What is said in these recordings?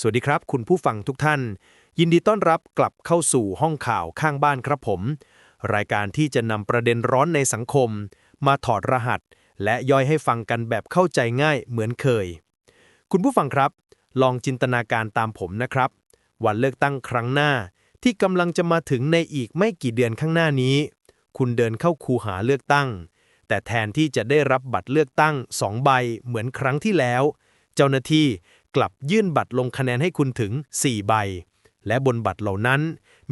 สวัสดีครับ คุณผู้ฟังทุกท่าน ยินดีต้อนรับกลับเข้าสู่ห้องข่าวข้างบ้านครับผม รายการที่จะนำประเด็นร้อนในสังคม มาถอดรหัส และย่อยให้ฟังกันแบบเข้าใจง่ายเหมือนเคย คุณผู้ฟังครับ ลองจินตนาการตามผมนะครับ วันเลือกตั้งครั้งหน้า ที่กำลังจะมาถึงในอีกไม่กี่เดือนข้างหน้านี้ คุณเดินเข้าคูหาเลือกตั้ง แต่แทนที่จะได้รับบัตรเลือกตั้งสองใบเหมือนครั้งที่แล้ว เจ้าหน้าที่ กลับยื่นบัตรลงคะแนนให้คุณถึง 4 ใบ และบนบัตรเหล่านั้น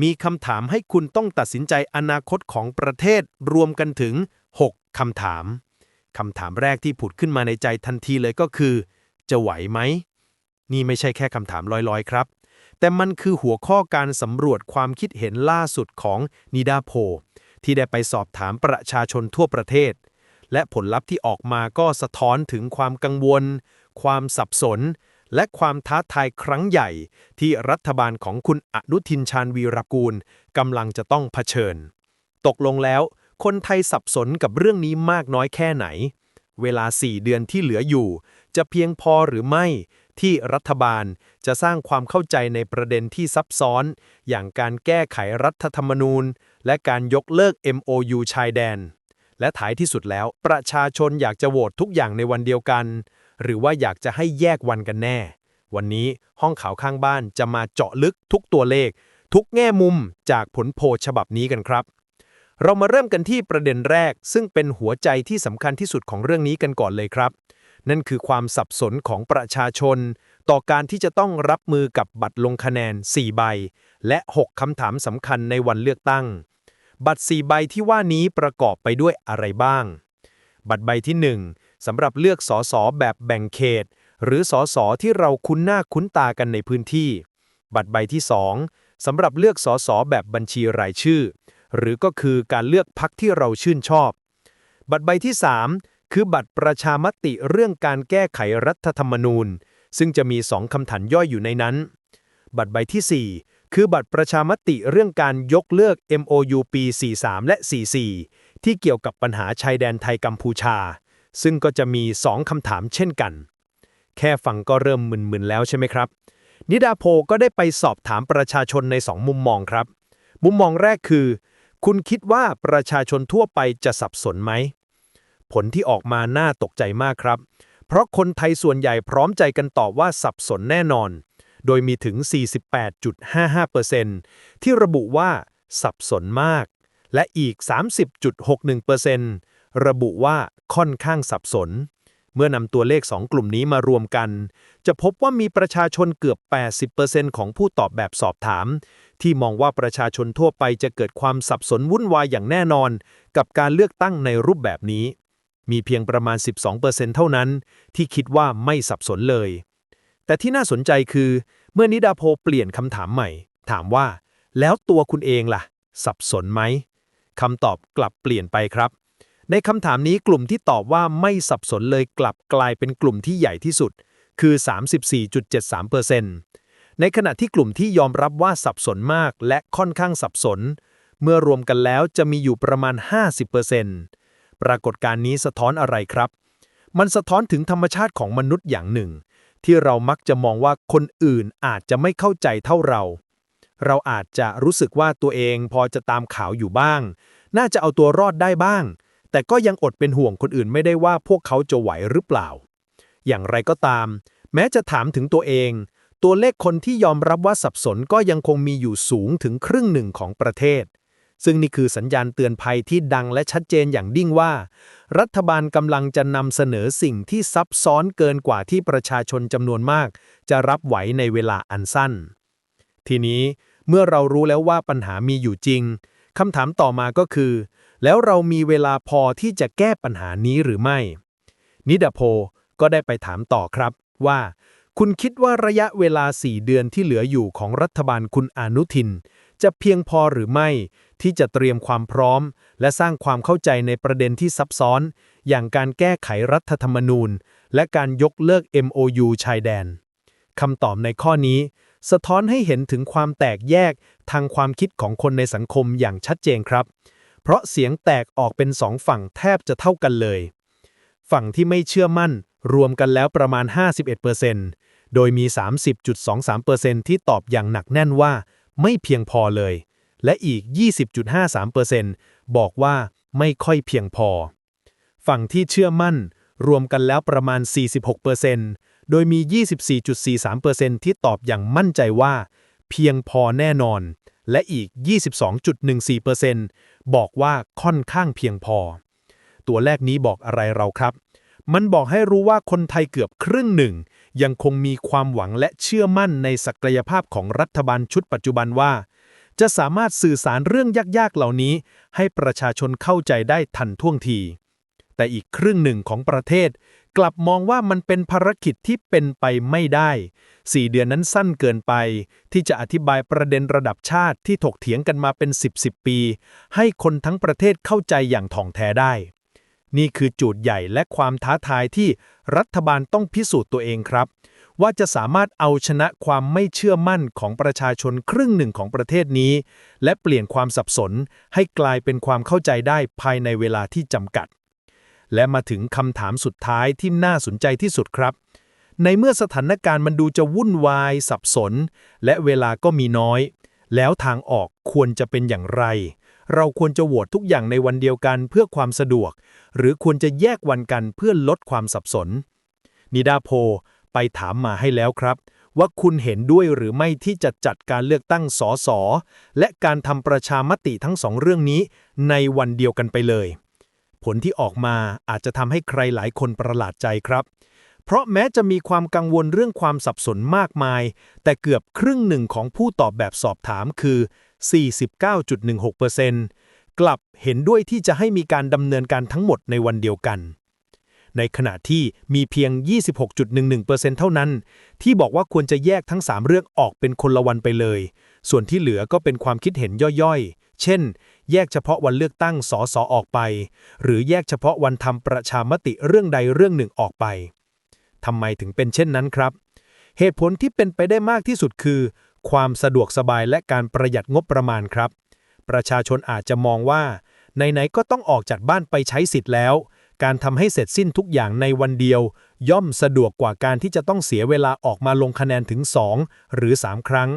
มีคำถามให้คุณต้องตัดสินใจอนาคตของประเทศรวมกันถึง 6 คำถาม คำถามแรกที่ผุดขึ้นมาในใจทันทีเลยก็คือ จะไหวไหม นี่ไม่ใช่แค่คำถามลอยๆ ครับ แต่มันคือหัวข้อการสำรวจความคิดเห็นล่าสุดของนิดาโพที่ได้ไปสอบถามประชาชนทั่วประเทศ และผลลัพธ์ที่ออกมาก็สะท้อนถึงความกังวล ความสับสน และความท้าทายครั้งใหญ่ ที่รัฐบาลของคุณอนุทินชาญวีรกูลกำลังจะต้องเผชิญ ตกลงแล้ว คนไทยสับสนกับเรื่องนี้มากน้อยแค่ไหน เวลา 4 เดือนที่เหลืออยู่ จะเพียงพอหรือไม่ ที่รัฐบาลจะสร้างความเข้าใจในประเด็นที่ซับซ้อน อย่างการแก้ไขรัฐธรรมนูญ และการยกเลิก MOU ชายแดน และท้ายที่สุดแล้วประชาชนอยากจะโหวตทุกอย่างในวันเดียวกัน หรือว่าอยากจะให้แยกวันกันแน่ วันนี้ห้องข่าวข้างบ้านจะมาเจาะลึกทุกตัวเลข ทุกแง่มุมจากผลโพลฉบับนี้กันครับ เรามาเริ่มกันที่ประเด็นแรก ซึ่งเป็นหัวใจที่สำคัญที่สุดของเรื่องนี้กันก่อนเลยครับ นั่นคือความสับสนของประชาชน ต่อการที่จะต้องรับมือกับบัตรลงคะแนน 4 ใบ และ 6คำถามสำคัญในวันเลือกตั้ง บัตร 4 ใบที่ว่านี้ประกอบไปด้วยอะไรบ้าง บัตรใบที่ 1 สำหรับเลือกสอสอแบบแบ่งเขต หรือสอสอที่เราคุ้นหน้าคุ้นตากันในพื้นที่ บัตรใบที่ 2สำหรับเลือกสอสอแบบบัญชีรายชื่อ หรือก็คือการเลือกพักที่เราชื่นชอบ บัตรใบที่ 3 คือบัตรประชามติเรื่องการแก้ไขรัฐธรรมนูญ ซึ่งจะมี2คำถันย่อยอยู่ในนั้น บัตรใบที่ 4 คือบัตรประชามติเรื่องการยกเลิก MOU ปี 43 และ 44 ที่เกี่ยวกับปัญหาชายแดนไทยกัมพูชา ซึ่งก็จะมี 2 คำถามเช่นกัน แค่ฟังก็เริ่มมึนๆแล้วใช่ไหมครับ นิดาโพก็ได้ไปสอบถามประชาชนใน 2 มุมมองครับ มุมมองแรกคือ คุณคิดว่าประชาชนทั่วไปจะสับสนไหม ผลที่ออกมาน่าตกใจมากครับ เพราะคนไทยส่วนใหญ่พร้อมใจกันตอบว่าสับสนแน่นอน โดยมีถึง 48.55%ที่ระบุว่าสับสนมาก และอีก 30.61% ระบุว่าค่อนข้างสับสน เมื่อนำตัวเลข 2 กลุ่มนี้มารวมกัน จะพบว่ามีประชาชนเกือบ 80%ของผู้ตอบแบบสอบถาม ที่มองว่าประชาชนทั่วไปจะเกิดความสับสนวุ่นวายอย่างแน่นอน กับการเลือกตั้งในรูปแบบนี้ มีเพียงประมาณ 12%เท่านั้น ที่คิดว่าไม่สับสนเลย แต่ที่น่าสนใจคือ เมื่อนิดาโพเปลี่ยนคำถามใหม่ ถามว่า แล้วตัวคุณเองล่ะ สับสนไหมคำตอบกลับเปลี่ยนไปครับ ในคำถามนี้กลุ่มที่ตอบว่าไม่สับสนเลยกลับกลายเป็นกลุ่มที่ใหญ่ที่สุด คือ 34.73%ในขณะที่กลุ่มที่ยอมรับว่าสับสนมากและค่อนข้างสับสน เมื่อรวมกันแล้วจะมีอยู่ประมาณ 50%ปรากฏการณ์นี้สะท้อนอะไรครับ มันสะท้อนถึงธรรมชาติของมนุษย์อย่างหนึ่ง ที่เรามักจะมองว่าคนอื่นอาจจะไม่เข้าใจเท่าเรา เราอาจจะรู้สึกว่าตัวเองพอจะตามข่าวอยู่บ้าง น่าจะเอาตัวรอดได้บ้าง แต่ก็ยังอดเป็นห่วงคนอื่นไม่ได้ว่าพวกเขาจะไหวหรือเปล่า อย่างไรก็ตาม แม้จะถามถึงตัวเอง ตัวเลขคนที่ยอมรับว่าสับสนก็ยังคงมีอยู่สูงถึงครึ่งหนึ่งของประเทศ ซึ่งนี่คือสัญญาณเตือนภัยที่ดังและชัดเจนอย่างยิ่งว่า รัฐบาลกำลังจะนำเสนอสิ่งที่ซับซ้อนเกินกว่าที่ประชาชนจำนวนมาก จะรับไหวในเวลาอันสั้น ทีนี้เมื่อเรารู้แล้วว่าปัญหามีอยู่จริงคำถามต่อมาก็คือ แล้วเรามีเวลาพอที่จะแก้ปัญหานี้หรือไม่ นิดาโพก็ได้ไปถามต่อครับว่า คุณคิดว่าระยะเวลา 4 เดือนที่เหลืออยู่ของรัฐบาลคุณอนุทิน จะเพียงพอหรือไม่ ที่จะเตรียมความพร้อม และสร้างความเข้าใจในประเด็นที่ซับซ้อน อย่างการแก้ไขรัฐธรรมนูญ และการยกเลิก MOU ชายแดนคำตอบในข้อนี้ สะท้อนให้เห็นถึงความแตกแยกทางความคิดของคนในสังคมอย่างชัดเจนครับ เพราะเสียงแตกออกเป็นสองฝั่งแทบจะเท่ากันเลย ฝั่งที่ไม่เชื่อมั่น รวมกันแล้วประมาณ 51%โดยมี 30.23%ที่ตอบอย่างหนักแน่นว่า ไม่เพียงพอเลย และอีก 20.53%บอกว่าไม่ค่อยเพียงพอ ฝั่งที่เชื่อมั่น รวมกันแล้วประมาณ 46%โดยมี 24.43%ที่ตอบอย่างมั่นใจว่า เพียงพอแน่นอน และอีก 22.14%บอกว่าค่อนข้างเพียงพอ ตัวแรกนี้บอกอะไรเราครับ มันบอกให้รู้ว่าคนไทยเกือบครึ่งหนึ่ง ยังคงมีความหวังและเชื่อมั่นในศักยภาพของรัฐบาลชุดปัจจุบันว่า จะสามารถสื่อสารเรื่องยากๆเหล่านี้ ให้ประชาชนเข้าใจได้ทันท่วงที แต่อีกครึ่งหนึ่งของประเทศ กลับมองว่ามันเป็นภารกิจที่เป็นไปไม่ได้ 4 เดือนนั้นสั้นเกินไป ที่จะอธิบายประเด็นระดับชาติที่ถกเถียงกันมาเป็น 10 10 ปี ให้คนทั้งประเทศเข้าใจอย่างถ่องแท้ได้ นี่คือจูดใหญ่และความท้าทายที่รัฐบาลต้องพิสูจน์ตัวเองครับ ว่าจะสามารถเอาชนะความไม่เชื่อมั่นของประชาชนครึ่งหนึ่งของประเทศนี้ และเปลี่ยนความสับสนให้กลายเป็นความเข้าใจได้ภายในเวลาที่จำกัด และมาถึงคำถามสุดท้ายที่น่าสนใจที่สุดครับ ในเมื่อสถานการณ์มันดูจะวุ่นวาย สับสน และเวลาก็มีน้อย แล้วทางออกควรจะเป็นอย่างไร เราควรจะโหวตทุกอย่างในวันเดียวกันเพื่อความสะดวก หรือควรจะแยกวันกันเพื่อลดความสับสน นิดาโพไปถามมาให้แล้วครับ ว่าคุณเห็นด้วยหรือไม่ที่จะจัดการเลือกตั้งสสและการทำประชามติทั้งสองเรื่องนี้ในวันเดียวกันไปเลย ผลที่ออกมาอาจจะทำให้ใครหลายคนประหลาดใจครับ เพราะแม้จะมีความกังวลเรื่องความสับสนมากมาย แต่เกือบครึ่งหนึ่งของผู้ตอบแบบสอบถามคือ 49.16%กลับเห็นด้วยที่จะให้มีการดำเนินการทั้งหมดในวันเดียวกัน ในขณะที่มีเพียง 26.11%เท่านั้น ที่บอกว่าควรจะแยกทั้ง 3 เรื่องออกเป็นคนละวันไปเลย ส่วนที่เหลือก็เป็นความคิดเห็นย่อยๆ เช่น แยกเฉพาะวันเลือกตั้งสสออกไป หรือแยกเฉพาะวันทำประชามติเรื่องใดเรื่องหนึ่งออกไปทำไมถึงเป็นเช่นนั้นครับ เหตุผลที่เป็นไปได้มากที่สุดคือ ความสะดวกสบายและการประหยัดงบประมาณครับ ประชาชนอาจจะมองว่าไหนๆก็ต้องออกจากบ้านไปใช้สิทธิ์แล้ว การทำให้เสร็จสิ้นทุกอย่างในวันเดียว ย่อมสะดวกกว่าการที่จะต้องเสียเวลาออกมาลงคะแนนถึง 2 หรือ 3 ครั้ง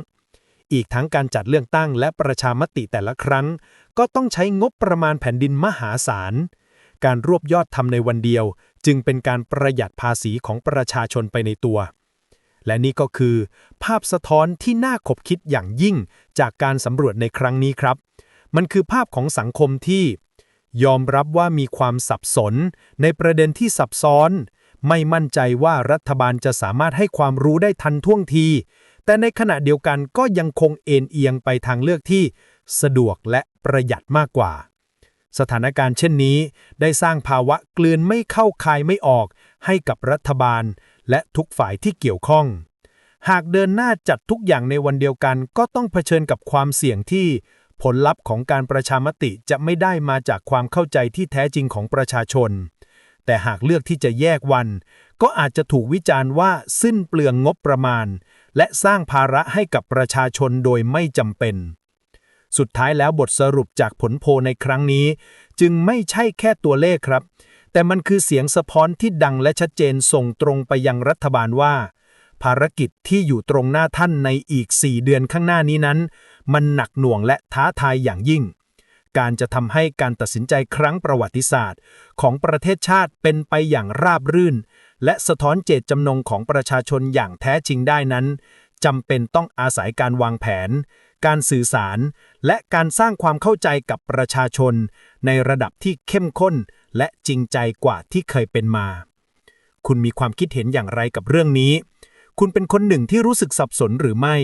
อีกทั้งการจัดเลือกตั้งและประชามติแต่ละครั้ง ก็ต้องใช้งบประมาณแผ่นดินมหาศาล การรวบยอดทำในวันเดียว จึงเป็นการประหยัดภาษีของประชาชนไปในตัว และนี่ก็คือ ภาพสะท้อนที่น่าขบคิดอย่างยิ่งจากการสำรวจในครั้งนี้ครับ มันคือภาพของสังคมที่ ยอมรับว่ามีความสับสน ในประเด็นที่ซับซ้อน ไม่มั่นใจว่ารัฐบาลจะสามารถให้ความรู้ได้ทันท่วงทีแต่ในขณะเดียวกันก็ยังคงเอ็นเอียงไปทางเลือกที่ สะดวกและประหยัดมากกว่า สถานการณ์เช่นนี้ ได้สร้างภาวะเกลือนไม่เข้าคายไม่ออก ให้กับรัฐบาล และทุกฝ่ายที่เกี่ยวข้อง หากเดินหน้าจัดทุกอย่างในวันเดียวกัน ก็ต้องเผชิญกับความเสี่ยงที่ ผลลัพธ์ของการประชามติจะไม่ได้มาจากความเข้าใจที่แท้จริงของประชาชน แต่หากเลือกที่จะแยกวัน ก็อาจจะถูกวิจารณ์ว่าสิ้นเปลืองงบประมาณ และสร้างภาระให้กับประชาชนโดยไม่จำเป็น สุดท้ายแล้วบทสรุปจากผลโพลในครั้งนี้ จึงไม่ใช่แค่ตัวเลขครับ แต่มันคือเสียงสะท้อนที่ดังและชัดเจนส่งตรงไปยังรัฐบาลว่า ภารกิจที่อยู่ตรงหน้าท่านในอีก 4 เดือนข้างหน้านี้นั้น มันหนักหน่วงและท้าทายอย่างยิ่ง การจะทำให้การตัดสินใจครั้งประวัติศาสตร์ ของประเทศชาติเป็นไปอย่างราบรื่น และสะท้อนเจตจำนงของประชาชนอย่างแท้จริงได้นั้นจำเป็นต้องอาศัยการวางแผน การสื่อสาร และการสร้างความเข้าใจกับประชาชน ในระดับที่เข้มข้น และจริงใจกว่าที่เคยเป็นมา คุณมีความคิดเห็นอย่างไรกับเรื่องนี้ คุณเป็นคนหนึ่งที่รู้สึกสับสนหรือไม่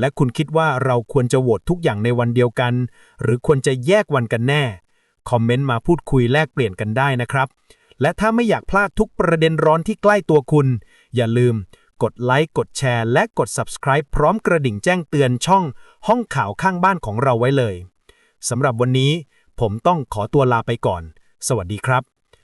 และคุณคิดว่าเราควรจะโหวตทุกอย่างในวันเดียวกัน หรือควรจะแยกวันกันแน่ คอมเมนต์มาพูดคุยแลกเปลี่ยนกันได้นะครับ และถ้าไม่อยากพลาดทุกประเด็นร้อนที่ใกล้ตัวคุณ อย่าลืม กดไลค์กดแชร์ และกด Subscribe พร้อมกระดิ่งแจ้งเตือนช่อง ห้องข่าวข้างบ้านของเราไว้เลยสำหรับวันนี้ ผมต้องขอตัวลาไปก่อน สวัสดีครับ